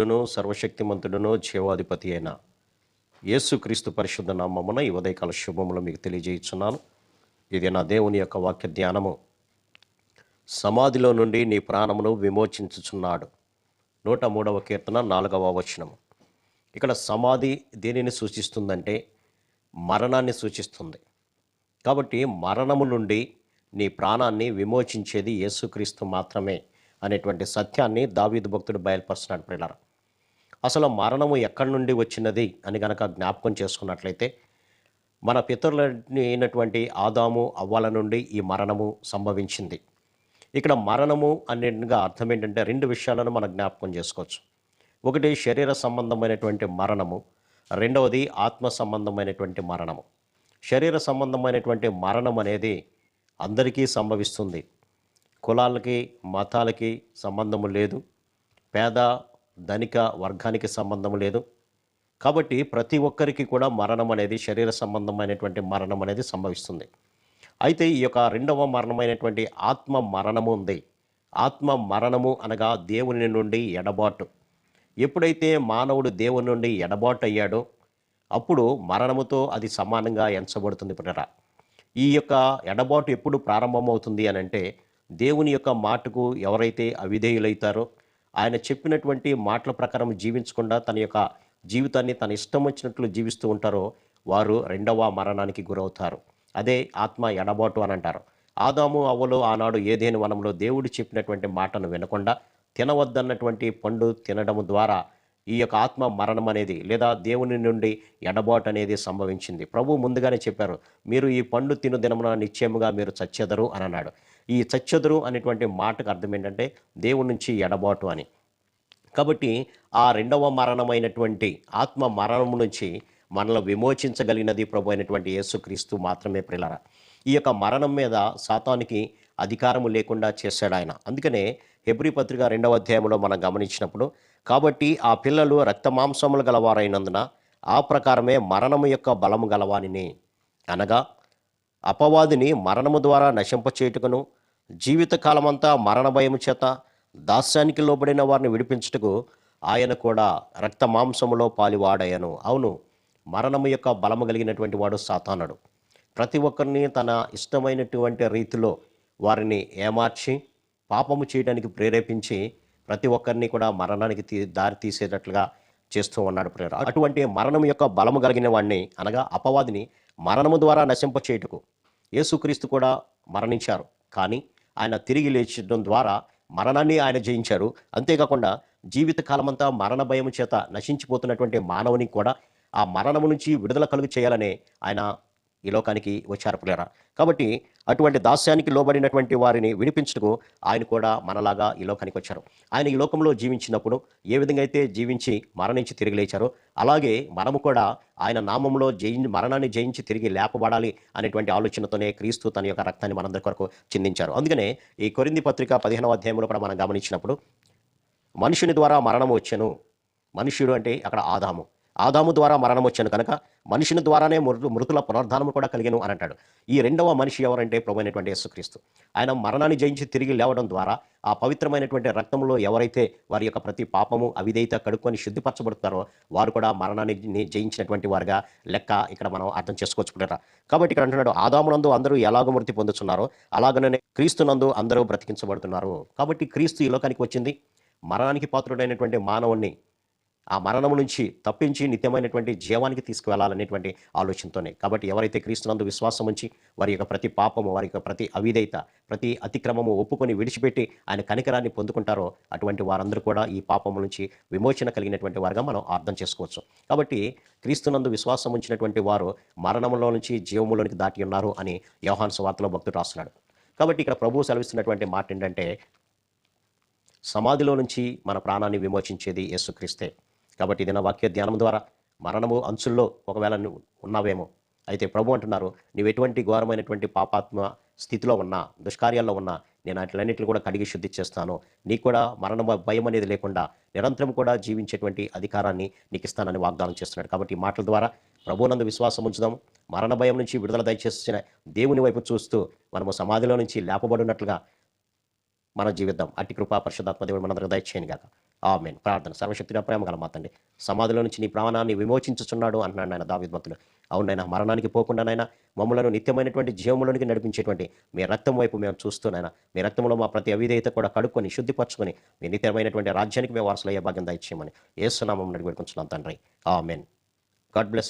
పరిశుద్ధుడును సర్వశక్తిమంతుడును జీవాధిపతి అయిన యేసుక్రీస్తు పరిశుద్ధ నామమున ఈ ఉదయకాల శుభములు మీకు తెలియజేయుచున్నాను. ఇది నా దేవుని యొక్క వాక్య ధ్యానము. సమాధిలో నుండి నీ ప్రాణమును విమోచించుచున్నాడు. నూట మూడవ కీర్తన నాలుగవ వచనము. ఇక్కడ సమాధి దేనిని సూచిస్తుందంటే మరణాన్ని సూచిస్తుంది. కాబట్టి మరణము నుండి నీ ప్రాణాన్ని విమోచించేది యేసుక్రీస్తు మాత్రమే అనేటువంటి సత్యాన్ని దావీదు భక్తుడు బయలుపరుస్తున్నాడు ప్రిలారా అసలు మరణము ఎక్కడి నుండి వచ్చినది అని గనక జ్ఞాపకం చేసుకున్నట్లయితే మన పితరులని అయినటువంటి ఆదాము అవ్వాల నుండి ఈ మరణము సంభవించింది. ఇక్కడ మరణము అనేగా అర్థం ఏంటంటే రెండు విషయాలను మనం జ్ఞాపకం చేసుకోవచ్చు. ఒకటి శరీర సంబంధమైనటువంటి మరణము రెండవది ఆత్మ సంబంధమైనటువంటి మరణము. శరీర సంబంధమైనటువంటి మరణం అనేది అందరికీ సంభవిస్తుంది. కులాలకి మతాలకి సంబంధము లేదు. పేద ధనిక వర్గానికి సంబంధం లేదు. కాబట్టి ప్రతి ఒక్కరికి కూడా మరణం అనేది శరీర సంబంధమైనటువంటి మరణం అనేది సంభవిస్తుంది. అయితే ఈ యొక్క రెండవ మరణమైనటువంటి ఆత్మ మరణము ఉంది. ఆత్మ మరణము అనగా దేవుని నుండి ఎడబాటు. ఎప్పుడైతే మానవుడు దేవుని నుండి ఎడబాటు అయ్యాడో అప్పుడు మరణముతో అది సమానంగా ఎంచబడుతుంది పునరా. ఈ యొక్క ఎడబాటు ఎప్పుడు ప్రారంభమవుతుంది అని అంటే దేవుని యొక్క మాటకు ఎవరైతే అవిధేయులైతారో ఆయన చెప్పినటువంటి మాటల ప్రకారం జీవించకుండా తన యొక్క జీవితాన్ని తన ఇష్టం వచ్చినట్లు జీవిస్తూ ఉంటారో వారు రెండవ మరణానికి గురవుతారు. అదే ఆత్మ ఎడబాటు అని అంటారు. ఆదాము అవ్వలు ఆనాడు ఏదేని వనంలో దేవుడు చెప్పినటువంటి మాటను వినకుండా తినవద్దన్నటువంటి పండు తినడం ద్వారా ఈ యొక్క ఆత్మ మరణం అనేది లేదా దేవుని నుండి ఎడబాటు అనేది సంభవించింది. ప్రభు ముందుగానే చెప్పారు మీరు ఈ పండు తిను దినమున నిశ్చయముగా మీరు చచ్చెదరు అని అన్నాడు. ఈ చచ్చెదరు అనేటువంటి మాటకు అర్థం ఏంటంటే దేవుని నుంచి ఎడబాటు అని. కాబట్టి ఆ రెండవ మరణమైనటువంటి ఆత్మ మరణం నుంచి మనల్ని విమోచించగలిగినది ప్రభు అయినటువంటి యేసుక్రీస్తు మాత్రమే ప్రిలరా. ఈ యొక్క మరణం మీద సాతానికి అధికారము లేకుండా చేశాడు ఆయన. అందుకనే హెబ్రి పత్రిక రెండవ అధ్యాయంలో మనం గమనించినప్పుడు కాబట్టి ఆ పిల్లలు రక్తమాంసములు గలవారైనందున ఆ ప్రకారమే మరణము యొక్క బలము గలవానిని. అనగా అపవాదిని మరణము ద్వారా నశింపచేయుటకును జీవితకాలమంతా మరణ భయము చేత దాస్యానికి లోబడిన వారిని విడిపించుటకు ఆయన కూడా రక్త మాంసములో పాలివాడయ్యను. అవును మరణము యొక్క బలము కలిగినటువంటి వాడు సాతానుడు. ప్రతి ఒక్కరిని తన ఇష్టమైనటువంటి రీతిలో వారిని ఏమార్చి పాపము చేయడానికి ప్రేరేపించి ప్రతి ఒక్కరిని కూడా మరణానికి తీ దారి తీసేటట్లుగా చేస్తూ ఉన్నాడు ప్రేర అటువంటి మరణం యొక్క బలము కలిగిన వాడిని అనగా అపవాదిని మరణము ద్వారా నశింప చేయుటకు యేసుక్రీస్తు కూడా మరణించారు. కానీ ఆయన తిరిగి లేచడం ద్వారా మరణాన్ని ఆయన జయించారు. అంతేకాకుండా జీవితకాలమంతా మరణ భయం చేత నశించిపోతున్నటువంటి మానవుని కూడా ఆ మరణము నుంచి విడుదల కలుగు చేయాలనే ఆయన ఈ లోకానికి వచ్చారు పులేరా కాబట్టి అటువంటి దాస్యానికి లోబడినటువంటి వారిని విడిపించుటకు ఆయన కూడా మనలాగా ఈ లోకానికి వచ్చారు. ఆయన ఈ లోకంలో జీవించినప్పుడు ఏ విధంగా అయితే జీవించి మరణించి తిరిగి లేచారో అలాగే మనము కూడా ఆయన నామంలో జయి మరణాన్ని జయించి తిరిగి లేపబడాలి అనేటువంటి ఆలోచనతోనే క్రీస్తు తన యొక్క రక్తాన్ని మనందరి కొరకు చిందించారు. అందుకనే ఈ కొరింది పత్రిక పదిహేనవ అధ్యాయంలో కూడా మనం గమనించినప్పుడు మనుషుని ద్వారా మరణం వచ్చాను. మనుష్యుడు అంటే అక్కడ ఆదాము. ఆదాము ద్వారా మరణం వచ్చాను కనుక మనిషిని ద్వారానే మృతుల పునర్ధానము కూడా కలిగాను అని అంటాడు. ఈ రెండవ మనిషి ఎవరంటే ప్రభుమైనటువంటి యేసుక్రీస్తు. ఆయన మరణాన్ని జయించి తిరిగి లేవడం ద్వారా ఆ పవిత్రమైనటువంటి రక్తంలో ఎవరైతే వారి యొక్క ప్రతి పాపము అవిధేయత కడుక్కొని శుద్ధిపరచబడుతారో వారు కూడా మరణాన్ని జయించినటువంటి వారుగా లెక్క ఇక్కడ మనం అర్థం చేసుకోవచ్చుకుంటారా? కాబట్టి ఇక్కడ అంటున్నాడు ఆదామునందు అందరూ ఎలాగో మృతి పొందుతున్నారో అలాగనే క్రీస్తునందు అందరూ బ్రతికించబడుతున్నారు. కాబట్టి క్రీస్తు ఈ లోకానికి వచ్చింది. మరణానికి పాత్రుడైనటువంటి మానవుణ్ణి ఆ మరణము నుంచి తప్పించి నిత్యమైనటువంటి జీవానికి తీసుకువెళ్ళాలనేటువంటి ఆలోచనతోనే. కాబట్టి ఎవరైతే క్రీస్తునందు విశ్వాసం ఉంచి వారి యొక్క ప్రతి పాపము వారి యొక్క ప్రతి అవిధేయత ప్రతి అతిక్రమము ఒప్పుకొని విడిచిపెట్టి ఆయన కనికరాన్ని పొందుకుంటారో అటువంటి వారందరూ కూడా ఈ పాపము నుంచి విమోచన కలిగినటువంటి వారుగా మనం అర్థం చేసుకోవచ్చు. కాబట్టి క్రీస్తునందు విశ్వాసం ఉంచినటువంటి వారు మరణంలో నుంచి జీవములోనికి దాటి ఉన్నారు అని యోహాన్ సువార్తలో భక్తుడు రాస్తున్నాడు. కాబట్టి ఇక్కడ ప్రభువు సెలవిస్తున్నటువంటి మాట ఏంటంటే సమాధిలో నుంచి మన ప్రాణాన్ని విమోచించేది యేసుక్రీస్తే. కాబట్టి ఇది నా వాక్య ధ్యానం ద్వారా మరణము అంచుల్లో ఒకవేళ ఉన్నావేమో. అయితే ప్రభు అంటున్నారు నీవు ఎటువంటి ఘోరమైనటువంటి పాపాత్మ స్థితిలో ఉన్నా దుష్కార్యాల్లో ఉన్నా నేను అట్లన్నింటిని కూడా కడిగి శుద్ధి చేస్తాను. నీకు కూడా మరణ భయం అనేది లేకుండా నిరంతరం కూడా జీవించేటువంటి అధికారాన్ని నీకు ఇస్తానని వాగ్దానం చేస్తున్నాడు. కాబట్టి ఈ మాటల ద్వారా ప్రభునందు విశ్వాసం ఉంచుదాం. మరణ భయం నుంచి విడుదల దయచేసిన దేవుని వైపు చూస్తూ మనము సమాధిలో నుంచి లేపబడినట్లుగా మనం జీవిద్దాం అట్టి కృపా పరిశుద్ధాత్మ దేవుడు మనందరికి దయచేయను గాక. ఆమెన్. ప్రార్థన. సర్వశక్తిగా ప్రేమ గల మాతండి సమాధిలో నుంచి నీ ప్రాణాన్ని విమోచించుచున్నాడు అన్నాడు ఆయన దావిద్మతులు అవునైనా మరణానికి పోకుండానైనా మమ్మలను నిత్యమైనటువంటి జీవములోనికి నడిపించేటువంటి మీ రక్తం వైపు మేము చూస్తున్నాయినా మీ రక్తంలో మా ప్రతి అవిధేయత కూడా కడుక్కొని శుద్ధిపరచుకొని మీ నిత్యమైనటువంటి రాజ్యానికి మేము వారసులయ్యే భాగ్యం దయచేయమని ఏసునామం నడిపెట్టుకుంటున్నాం తండ్రి. ఆమెన్. God bless